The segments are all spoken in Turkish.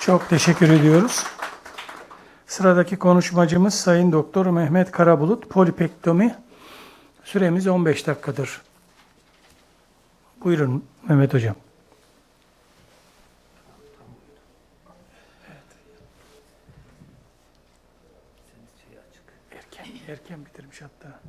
Çok teşekkür ediyoruz. Sıradaki konuşmacımız Sayın Doktor Mehmet Karabulut, polipektomi. Süremiz 15 dakikadır. Buyurun Mehmet Hocam. Erken, erken bitirmiş hatta.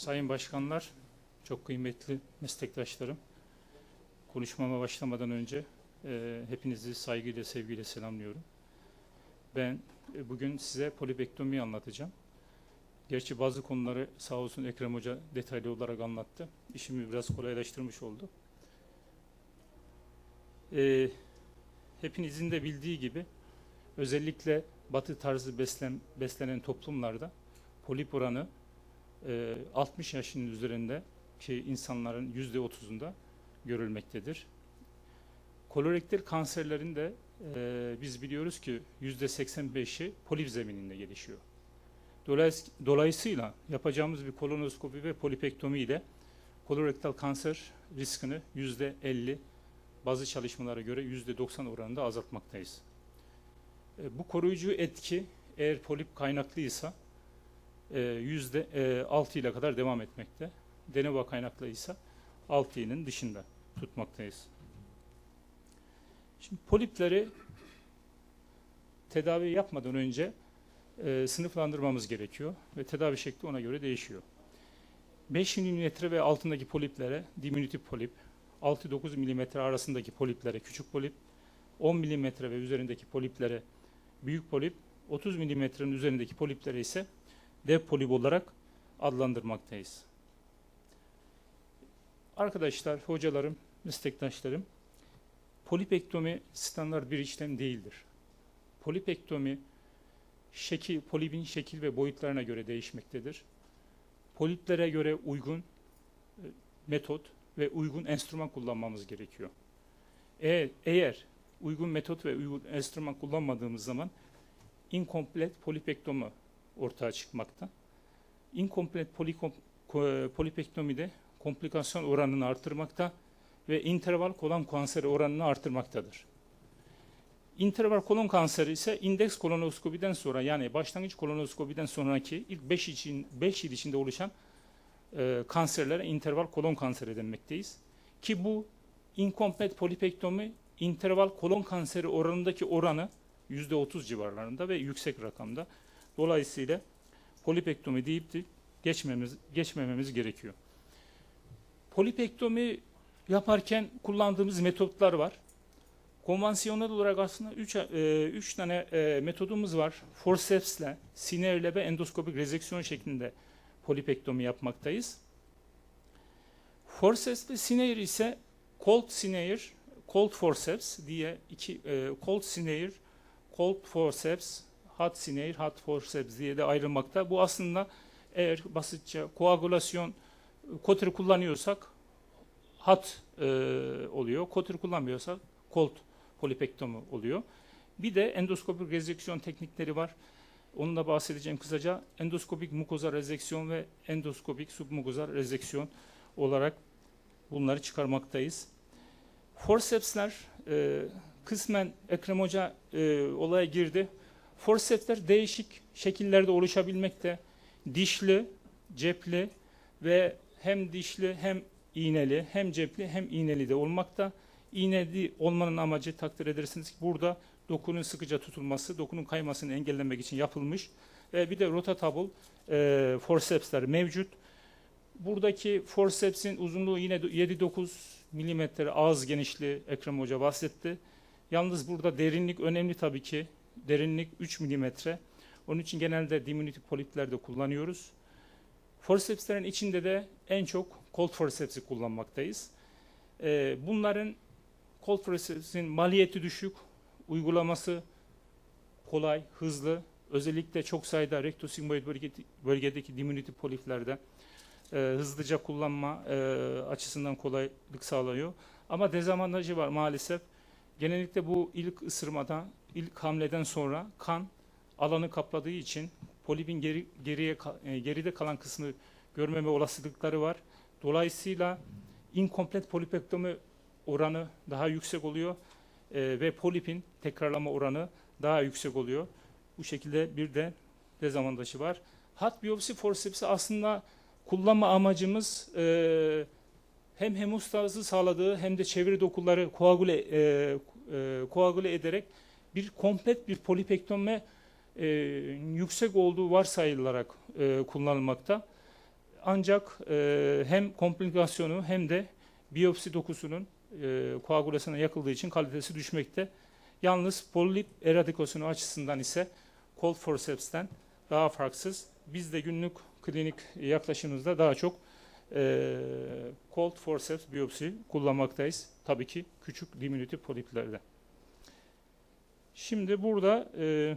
Sayın Başkanlar, çok kıymetli meslektaşlarım, konuşmama başlamadan önce e, hepinizi saygıyla, sevgiyle selamlıyorum. Ben e, bugün size polipektomi anlatacağım. Gerçi bazı konuları sağ olsun Ekrem Hoca detaylı olarak anlattı. İşimi biraz kolaylaştırmış oldu. E, hepinizin de bildiği gibi özellikle batı tarzı beslen, beslenen toplumlarda polip oranı e, 60 yaşının üzerinde ki insanların yüzde 30'unda görülmektedir. Kolorektal kanserlerin de e, biz biliyoruz ki yüzde 85'i polip zemininde gelişiyor. Dolayısıyla yapacağımız bir kolonoskopi ve polipektomi ile kolorektal kanser riskini yüzde 50 bazı çalışmalara göre yüzde 90 oranında azaltmaktayız. E, bu koruyucu etki eğer polip kaynaklıysa e, yüzde e, 6 ile kadar devam etmekte. Deneva kaynaklıysa 6 ilin dışında tutmaktayız. Şimdi polipleri tedavi yapmadan önce e, sınıflandırmamız gerekiyor ve tedavi şekli ona göre değişiyor. 5 mm ve altındaki poliplere diminutif polip, 6-9 mm arasındaki poliplere küçük polip, 10 mm ve üzerindeki poliplere büyük polip, 30 mm'nin üzerindeki poliplere ise dev polip olarak adlandırmaktayız. Arkadaşlar, hocalarım, meslektaşlarım, polipektomi standart bir işlem değildir. Polipektomi, şekil, polipin şekil ve boyutlarına göre değişmektedir. Poliplere göre uygun e, metot ve uygun enstrüman kullanmamız gerekiyor. Eğer, eğer uygun metot ve uygun enstrüman kullanmadığımız zaman incomplete polipektomi ortaya çıkmakta. Incomplete polikom, ko- polipektomide komplikasyon oranını artırmakta ve interval kolon kanseri oranını artırmaktadır. Interval kolon kanseri ise indeks kolonoskopiden sonra yani başlangıç kolonoskopiden sonraki ilk 5 için 5 yıl içinde oluşan e, kanserlere interval kolon kanseri denmekteyiz. Ki bu incomplete polipektomi interval kolon kanseri oranındaki oranı %30 civarlarında ve yüksek rakamda. Dolayısıyla polipektomi deyip de geçmemiz, geçmememiz gerekiyor. Polipektomi yaparken kullandığımız metotlar var. Konvansiyonel olarak aslında 3 üç tane e, metodumuz var. Forceps'le, sinerle ve endoskopik rezeksiyon şeklinde polipektomi yapmaktayız. Forceps ve siner ise cold siner, cold forceps diye iki e, cold siner, cold forceps, hot siner, hot forceps diye de ayrılmakta. Bu aslında eğer basitçe koagülasyon koter kullanıyorsak hot e, oluyor. Koter kullanmıyorsak cold polipektomi oluyor. Bir de endoskopik rezeksiyon teknikleri var. Onu da bahsedeceğim kısaca. Endoskopik mukozal rezeksiyon ve endoskopik submukozal rezeksiyon olarak bunları çıkarmaktayız. Forcepsler e, kısmen Ekrem Hoca e, olaya girdi. Forcepsler değişik şekillerde oluşabilmekte. Dişli, cepli ve hem dişli hem iğneli hem cepli hem iğneli de olmakta. İğneli olmanın amacı takdir edersiniz ki burada dokunun sıkıca tutulması, dokunun kaymasını engellemek için yapılmış. Ve bir de rotatable e, forcepsler mevcut. Buradaki forceps'in uzunluğu yine 7-9 milimetre ağız genişliği Ekrem Hoca bahsetti. Yalnız burada derinlik önemli tabii ki. Derinlik 3 milimetre. Onun için genelde diminutif poliplerde kullanıyoruz. Forcepslerin içinde de en çok cold forceps'i kullanmaktayız. Ee, bunların cold forceps'in maliyeti düşük, uygulaması kolay, hızlı. Özellikle çok sayıda rektosigmoid bölgedeki, bölgedeki diminutif poliplerde e, hızlıca kullanma e, açısından kolaylık sağlıyor. Ama dezavantajı var maalesef. Genellikle bu ilk ısırmada, ilk hamleden sonra kan alanı kapladığı için polipin geri, geriye e, geride kalan kısmı görmeme olasılıkları var. Dolayısıyla inkomplet polipektomi oranı daha yüksek oluyor e, ve polipin tekrarlama oranı daha yüksek oluyor. Bu şekilde bir de dezavantajı var. Hat biyopsi forsepsi aslında kullanma amacımız e, hem hemostazı sağladığı hem de çevre dokuları koagüle, e, e, koagüle ederek bir komplet bir polipektomi e, yüksek olduğu varsayılarak e, kullanılmakta. Ancak e, hem komplikasyonu hem de biyopsi dokusunun e, koagülasyona yakıldığı için kalitesi düşmekte. Yalnız polip eradikasyonu açısından ise cold forceps'ten daha farksız. Biz de günlük klinik yaklaşımımızda daha çok e, cold forceps biyopsi kullanmaktayız. Tabii ki küçük diminutif poliplerde. Şimdi burada e,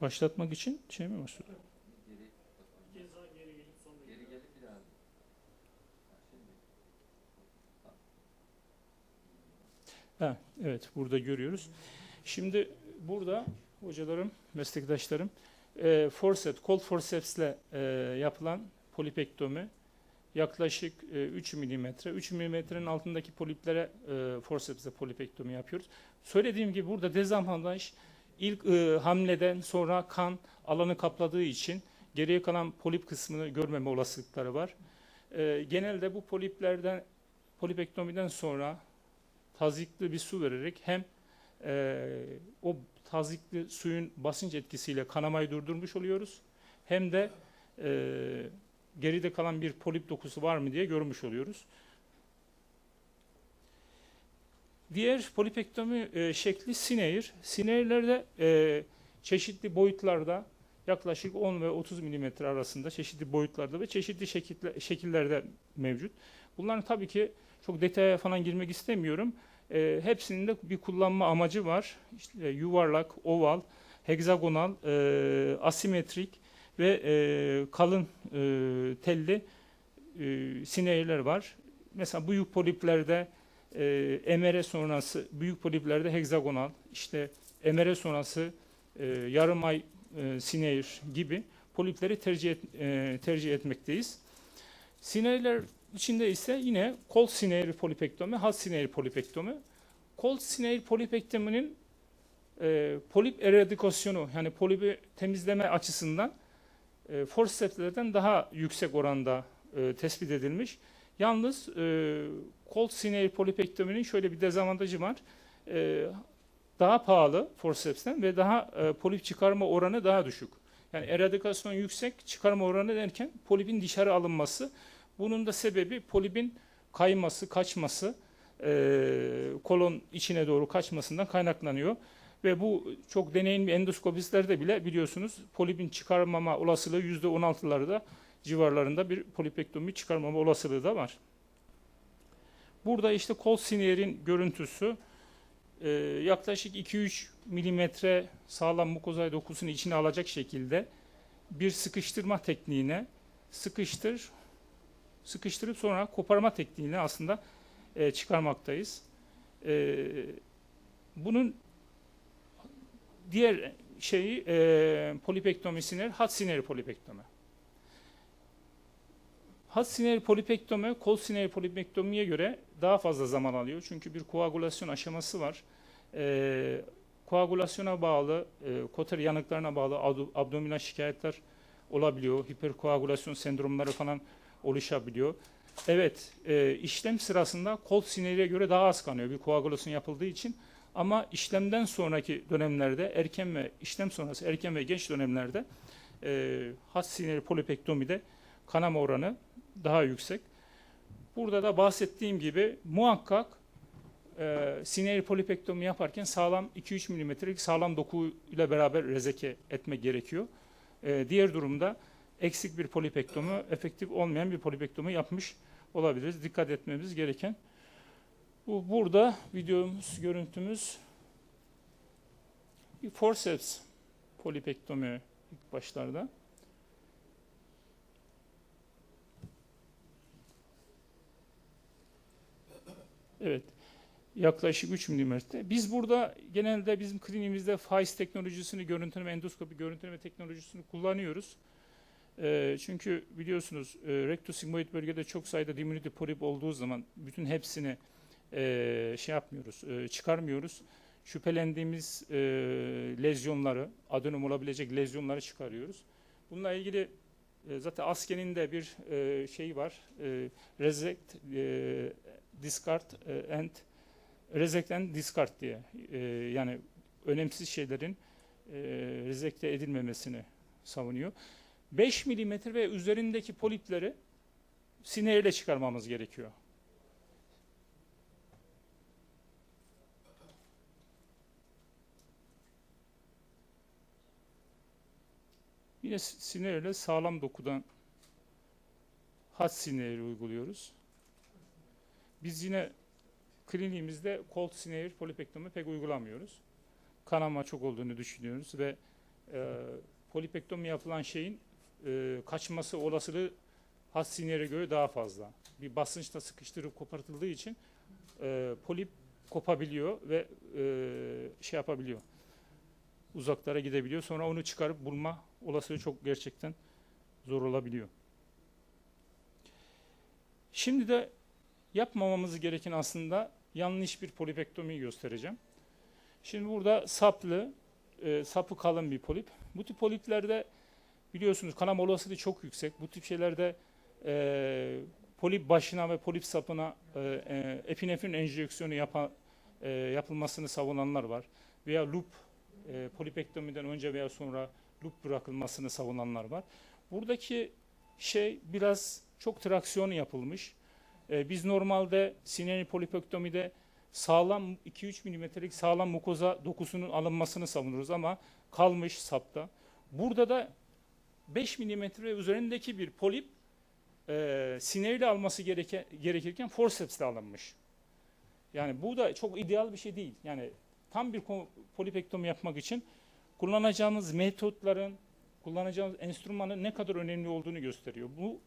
başlatmak için şey mi var? Ha, evet burada görüyoruz. Şimdi burada hocalarım, meslektaşlarım e, forceps, cold forceps'le e, yapılan polipektomi yaklaşık e, 3 milimetre. 3 milimetrenin altındaki poliplere e, forceps'le polipektomi yapıyoruz. Söylediğim gibi burada dezavantaj ilk e, hamleden sonra kan alanı kapladığı için geriye kalan polip kısmını görmeme olasılıkları var. E, genelde bu poliplerden polipektomiden sonra tazikli bir su vererek hem e, o tazikli suyun basınç etkisiyle kanamayı durdurmuş oluyoruz. Hem de e, geride kalan bir polip dokusu var mı diye görmüş oluyoruz. Diğer polipektomi e, şekli sineir. Sineirlerde e, çeşitli boyutlarda yaklaşık 10 ve 30 milimetre arasında çeşitli boyutlarda ve çeşitli şekille, şekillerde mevcut. Bunların tabii ki çok detaya falan girmek istemiyorum. E, hepsinin de bir kullanma amacı var. İşte, yuvarlak, oval, hegzagonal, e, asimetrik ve e, kalın e, telli e, sineyler var. Mesela büyük poliplerde e, MR sonrası büyük poliplerde hegzagonal, işte MR sonrası e, yarım ay e, sineyir gibi polipleri tercih, et, e, tercih etmekteyiz. Sineyler içinde ise yine kol sineyri polipektomi, hat sineyri polipektomi. Kol sineyri polipektominin e, polip eradikasyonu yani polipi temizleme açısından e, forcepslerden daha yüksek oranda e, tespit edilmiş. Yalnız e, kol sineyri polipektominin şöyle bir dezavantajı var. E, daha pahalı forceps'ten ve daha e, polip çıkarma oranı daha düşük. Yani eradikasyon yüksek, çıkarma oranı derken polipin dışarı alınması. Bunun da sebebi polipin kayması, kaçması, e, kolon içine doğru kaçmasından kaynaklanıyor. Ve bu çok deneyimli endoskopistlerde bile biliyorsunuz polipin çıkarmama olasılığı %16'larda civarlarında bir polipektomi çıkarmama olasılığı da var. Burada işte kol sinerin görüntüsü e, yaklaşık 2-3 milimetre sağlam mukozay dokusunu içine alacak şekilde bir sıkıştırma tekniğine sıkıştır, sıkıştırıp sonra koparma tekniğine aslında e, çıkarmaktayız. E, bunun diğer şeyi e, polipektomi sinir, hat siniri polipektomi. Hat siniri polipektomi, kol siniri polipektomiye göre daha fazla zaman alıyor. Çünkü bir koagülasyon aşaması var. E, koagülasyona bağlı, e, koter yanıklarına bağlı abdo- abdominal şikayetler olabiliyor. Hiperkoagülasyon sendromları falan oluşabiliyor. Evet, e, işlem sırasında kol siniriye göre daha az kanıyor bir koagülasyon yapıldığı için. Ama işlemden sonraki dönemlerde, erken ve işlem sonrası erken ve geç dönemlerde e, hat siniri polipektomide kanama oranı daha yüksek. Burada da bahsettiğim gibi muhakkak e, siniri polipektomi yaparken sağlam 2-3 milimetrelik sağlam doku ile beraber rezeke etmek gerekiyor. E, diğer durumda eksik bir polipektomi, efektif olmayan bir polipektomi yapmış olabiliriz. Dikkat etmemiz gereken bu burada videomuz, görüntümüz bir forceps polipektomi ilk başlarda. Evet. Yaklaşık 3 mm'de. Biz burada genelde bizim klinimizde FAIS teknolojisini, görüntüleme, endoskopi görüntüleme teknolojisini kullanıyoruz. Ee, çünkü biliyorsunuz e, rektosigmoid bölgede çok sayıda diminutif polip olduğu zaman bütün hepsini e, şey yapmıyoruz, e, çıkarmıyoruz. Şüphelendiğimiz e, lezyonları, adenom olabilecek lezyonları çıkarıyoruz. Bununla ilgili e, zaten Asken'in de bir e, şey var. E, resect, e, discard e, and resect and discard diye. E, yani önemsiz şeylerin e, rezekte edilmemesini savunuyor. 5 milimetre ve üzerindeki polipleri sineğiyle çıkarmamız gerekiyor. Yine sineğiyle sağlam dokudan hat sineği uyguluyoruz. Biz yine kliniğimizde cold snare polipektomi pek uygulamıyoruz. Kanama çok olduğunu düşünüyoruz ve e, polipektomi yapılan şeyin e, kaçması olasılığı hat sinere göre daha fazla. Bir basınçla sıkıştırıp kopartıldığı için e, polip kopabiliyor ve e, şey yapabiliyor. Uzaklara gidebiliyor. Sonra onu çıkarıp bulma olasılığı çok gerçekten zor olabiliyor. Şimdi de yapmamamız gereken aslında yanlış bir polipektomi göstereceğim. Şimdi burada saplı, e, sapı kalın bir polip. Bu tip poliplerde biliyorsunuz kanama olasılığı çok yüksek. Bu tip şeylerde e, polip başına ve polip sapına e, e, epinefrin enjeksiyonu yapa, e, yapılmasını savunanlar var. Veya loop e, polipektomiden önce veya sonra loop bırakılmasını savunanlar var. Buradaki şey biraz çok traksiyon yapılmış. E, biz normalde sinirli polipektomide sağlam 2-3 milimetrelik sağlam mukoza dokusunun alınmasını savunuruz ama kalmış sapta. Burada da 5 milimetre üzerindeki bir polip e, sinirle alması gereke, gerekirken forcepsle alınmış. Yani bu da çok ideal bir şey değil. Yani tam bir polipektomi yapmak için kullanacağımız metotların, kullanacağımız enstrümanın ne kadar önemli olduğunu gösteriyor. Bu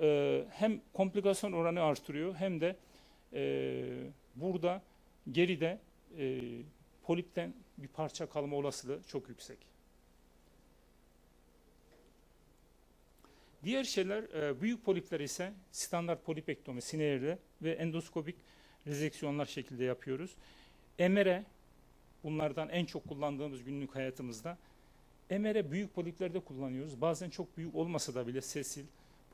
e, hem komplikasyon oranı artırıyor hem de e, burada geride e, polipten bir parça kalma olasılığı çok yüksek. Diğer şeyler e, büyük polipler ise standart polipektomi sinirli ve endoskopik rezeksiyonlar şekilde yapıyoruz. MR bunlardan en çok kullandığımız günlük hayatımızda. MR büyük poliplerde kullanıyoruz. Bazen çok büyük olmasa da bile sesil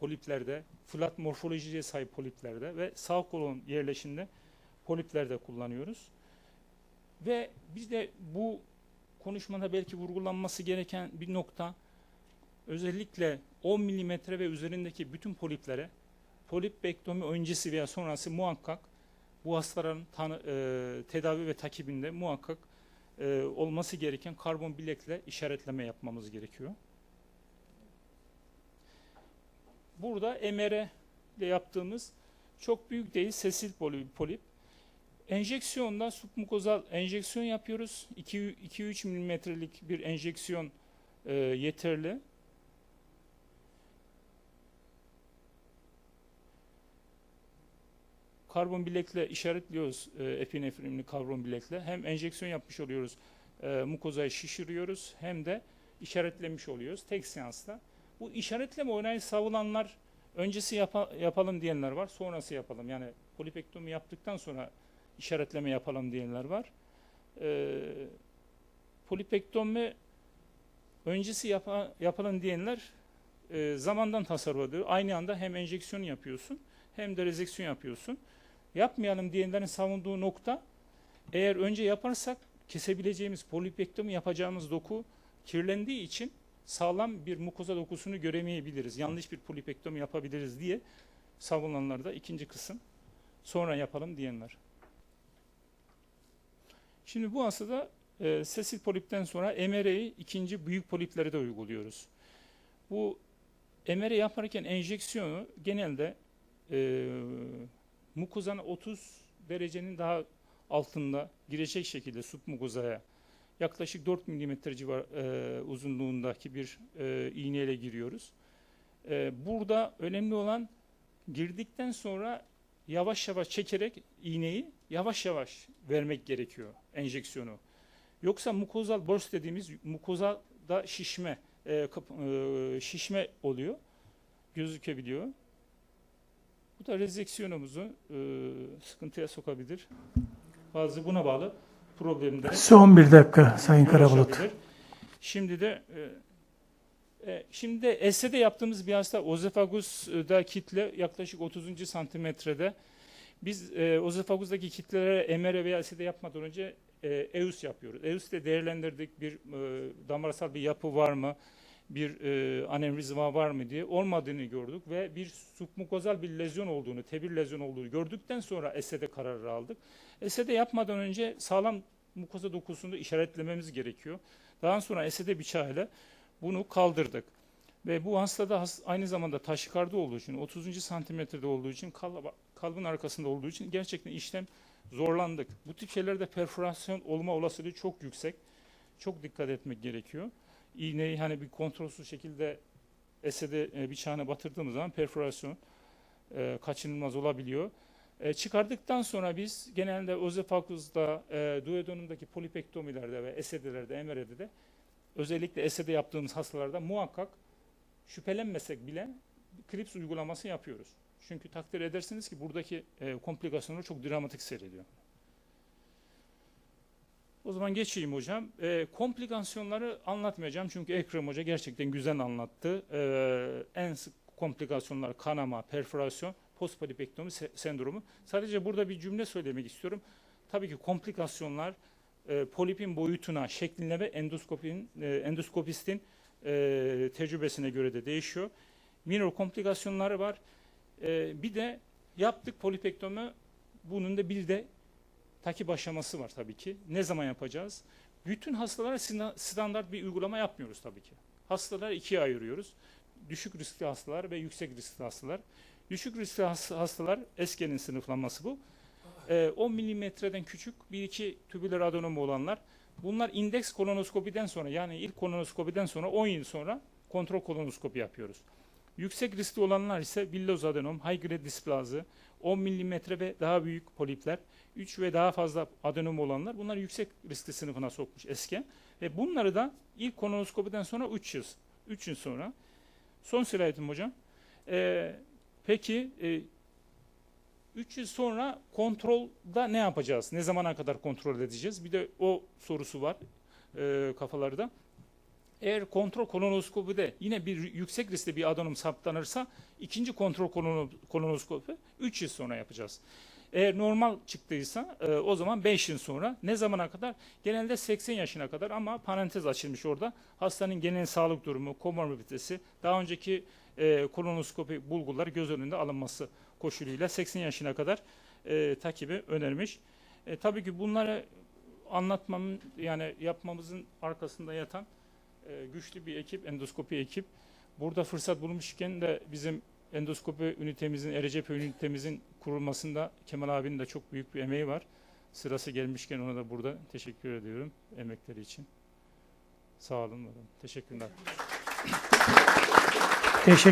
poliplerde, flat morfolojiye sahip poliplerde ve sağ kolon yerleşiminde poliplerde kullanıyoruz. Ve bir de bu konuşmada belki vurgulanması gereken bir nokta özellikle 10 milimetre ve üzerindeki bütün poliplere polipektomi öncesi veya sonrası muhakkak bu hastaların tanı, e, tedavi ve takibinde muhakkak e, olması gereken karbon bilekle işaretleme yapmamız gerekiyor. Burada MR ile yaptığımız çok büyük değil sesil poli- polip. Enjeksiyonda submukozal enjeksiyon yapıyoruz. 2-3 milimetrelik bir enjeksiyon e, yeterli. Karbon bilekle işaretliyoruz e, epinefrinli karbon bilekle. Hem enjeksiyon yapmış oluyoruz, e, mukozayı şişiriyoruz hem de işaretlemiş oluyoruz tek seansta. Bu işaretleme oynayı savulanlar öncesi yapa- yapalım diyenler var, sonrası yapalım. Yani polipektomi yaptıktan sonra işaretleme yapalım diyenler var. Ee, polipektomi öncesi yapa- yapalım diyenler e, zamandan ediyor. Aynı anda hem enjeksiyon yapıyorsun hem de rezeksiyon yapıyorsun. Yapmayalım diyenlerin savunduğu nokta eğer önce yaparsak kesebileceğimiz polipektomi yapacağımız doku kirlendiği için sağlam bir mukoza dokusunu göremeyebiliriz. Yanlış bir polipektomi yapabiliriz diye savunanlar da ikinci kısım. Sonra yapalım diyenler. Şimdi bu hastada e, sesil polipten sonra MR'yi ikinci büyük poliplere de uyguluyoruz. Bu MR yaparken enjeksiyonu genelde e, mukozanın 30 derecenin daha altında girecek şekilde submukozaya yaklaşık 4 mm civar e, uzunluğundaki bir e, iğneyle giriyoruz. E, burada önemli olan girdikten sonra yavaş yavaş çekerek iğneyi yavaş yavaş vermek gerekiyor enjeksiyonu. Yoksa mukozal burst dediğimiz mukozada şişme e, kap- e, şişme oluyor. Gözükebiliyor. Bu da rezeksiyonumuzu e, sıkıntıya sokabilir. Bazı buna bağlı problemlere Son bir dakika Sayın Karabulut. Şimdi de e, e, şimdi de ESE'de yaptığımız bir hasta ozefagus'da kitle yaklaşık 30. santimetrede. Biz e, ozefagus'daki kitlelere MR veya ESE'de yapmadan önce e, EUS yapıyoruz. EUS'te değerlendirdik bir e, damarsal bir yapı var mı? Bir e, anevrizma var mı diye olmadığını gördük ve bir submukozal bir lezyon olduğunu, tebir lezyon olduğunu gördükten sonra ESE'de kararı aldık. ESE'de yapmadan önce sağlam mukoza dokusunu işaretlememiz gerekiyor. Daha sonra ESE'de bıçağıyla bunu kaldırdık. Ve bu hastada has- aynı zamanda taşikardi olduğu için, 30. santimetrede olduğu için, kal- kalbin arkasında olduğu için gerçekten işlem zorlandık. Bu tip şeylerde perforasyon olma olasılığı çok yüksek. Çok dikkat etmek gerekiyor. İğneyi hani bir kontrolsüz şekilde esede e, bıçağına batırdığımız zaman perforasyon e, kaçınılmaz olabiliyor. E, çıkardıktan sonra biz genelde ozefagus'da, e, duodenumdaki polipektomilerde ve esedelerde, MR'de de özellikle esede yaptığımız hastalarda muhakkak şüphelenmesek bile klips uygulaması yapıyoruz. Çünkü takdir edersiniz ki buradaki e, komplikasyonlar çok dramatik seyrediyor. O zaman geçeyim hocam. E, komplikasyonları anlatmayacağım çünkü Ekrem Hoca gerçekten güzel anlattı. E, en sık komplikasyonlar kanama, perforasyon, postpolipektomi se- sendromu. Sadece burada bir cümle söylemek istiyorum. Tabii ki komplikasyonlar e, polipin boyutuna, şekline ve endoskopinin, e, endoskopistin e, tecrübesine göre de değişiyor. Minor komplikasyonları var. E, bir de yaptık polipektomi. Bunun da bir de takip aşaması var tabii ki. Ne zaman yapacağız? Bütün hastalara standart bir uygulama yapmıyoruz tabii ki. Hastaları ikiye ayırıyoruz. Düşük riskli hastalar ve yüksek riskli hastalar. Düşük riskli has- hastalar eskenin sınıflanması bu. Ee, 10 milimetreden küçük bir iki tübüler adenomu olanlar. Bunlar indeks kolonoskopiden sonra yani ilk kolonoskopiden sonra 10 yıl sonra kontrol kolonoskopi yapıyoruz. Yüksek riskli olanlar ise villoz adenom, high grade displazı, 10 milimetre ve daha büyük polipler, 3 ve daha fazla adenom olanlar bunlar yüksek riskli sınıfına sokmuş esken ve bunları da ilk kolonoskopiden sonra 3 yıl 3 yıl sonra son slaytım hocam. Ee, peki 3 yıl sonra kontrolda ne yapacağız? Ne zamana kadar kontrol edeceğiz? Bir de o sorusu var e, kafalarda. Eğer kontrol kolonoskopide yine bir yüksek riskli bir adenom saptanırsa ikinci kontrol kolono- kolonoskopi 3 yıl sonra yapacağız. Eğer normal çıktıysa e, o zaman 5 yıl sonra ne zamana kadar? Genelde 80 yaşına kadar ama parantez açılmış orada. Hastanın genel sağlık durumu, komorbiditesi, daha önceki e, kolonoskopi bulguları göz önünde alınması koşuluyla 80 yaşına kadar e, takibi önermiş. E, tabii ki bunları anlatmamın yani yapmamızın arkasında yatan e, güçlü bir ekip, endoskopi ekip. Burada fırsat bulmuşken de bizim endoskopi ünitemizin, ERCP ünitemizin kurulmasında Kemal abinin de çok büyük bir emeği var. Sırası gelmişken ona da burada teşekkür ediyorum emekleri için. Sağ olun. Teşekkürler. Teşekkür